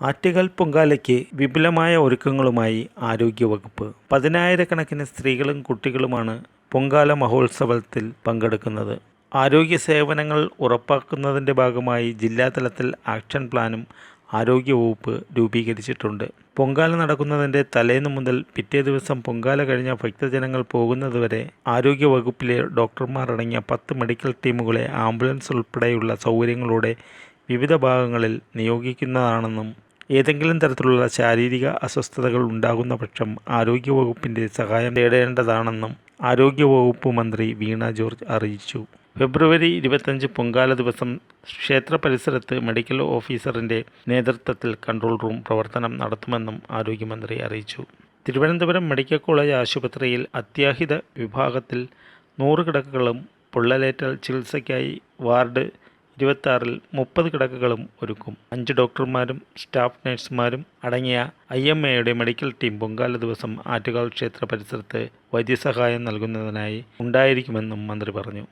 ആറ്റുകാൽ പൊങ്കാലയ്ക്ക് വിപുലമായ ഒരുക്കങ്ങളുമായി ആരോഗ്യവകുപ്പ്. പതിനായിരക്കണക്കിന് സ്ത്രീകളും കുട്ടികളുമാണ് പൊങ്കാല മഹോത്സവത്തിൽ പങ്കെടുക്കുന്നത്. ആരോഗ്യ സേവനങ്ങൾ ഉറപ്പാക്കുന്നതിന്റെ ഭാഗമായി ജില്ലാതലത്തിൽ ആക്ഷൻ പ്ലാനും ആരോഗ്യവകുപ്പ് രൂപീകരിച്ചിട്ടുണ്ട്. പൊങ്കാല നടക്കുന്നതിന്റെ തലേന്ന് മുതൽ പിറ്റേ ദിവസം പൊങ്കാല കഴിഞ്ഞ ഭക്തജനങ്ങൾ പോകുന്നതുവരെ ആരോഗ്യവകുപ്പിലെ ഡോക്ടർമാർ അടങ്ങിയ പത്ത് മെഡിക്കൽ ടീമുകളെ ആംബുലൻസ് ഉൾപ്പെടെയുള്ള സൗകര്യങ്ങളോടെ വിവിധ ഭാഗങ്ങളിൽ നിയോഗിക്കുന്നതാണെന്നും ഏതെങ്കിലും തരത്തിലുള്ള ശാരീരിക അസ്വസ്ഥതകൾ ഉണ്ടാകുന്ന പക്ഷം ആരോഗ്യവകുപ്പിന്റെ സഹായം തേടേണ്ടതാണെന്നും ആരോഗ്യവകുപ്പ് മന്ത്രി വീണ ജോർജ് അറിയിച്ചു. ഫെബ്രുവരി ഇരുപത്തഞ്ച് പൊങ്കാല ദിവസം ക്ഷേത്ര പരിസരത്ത് മെഡിക്കൽ ഓഫീസറിന്റെ നേതൃത്വത്തിൽ കൺട്രോൾ റൂം പ്രവർത്തനം നടത്തുമെന്നും ആരോഗ്യമന്ത്രി അറിയിച്ചു. തിരുവനന്തപുരം മെഡിക്കൽ കോളേജ് ആശുപത്രിയിൽ അത്യാഹിത വിഭാഗത്തിൽ നൂറ് കിടക്കകളും പൊള്ളലേറ്റൽ ചികിത്സയ്ക്കായി വാർഡ് ഇരുപത്താറിൽ മുപ്പത് കിടക്കകളും ഒരുക്കും. അഞ്ച് ഡോക്ടർമാരും സ്റ്റാഫ് നഴ്സുമാരും അടങ്ങിയ ഐ എം എയുടെ മെഡിക്കൽ ടീം പൊങ്കാല ദിവസം ആറ്റുകാൽ ക്ഷേത്ര പരിസരത്ത് വൈദ്യസഹായം നൽകുന്നതിനായി ഉണ്ടായിരിക്കുമെന്നും മന്ത്രി പറഞ്ഞു.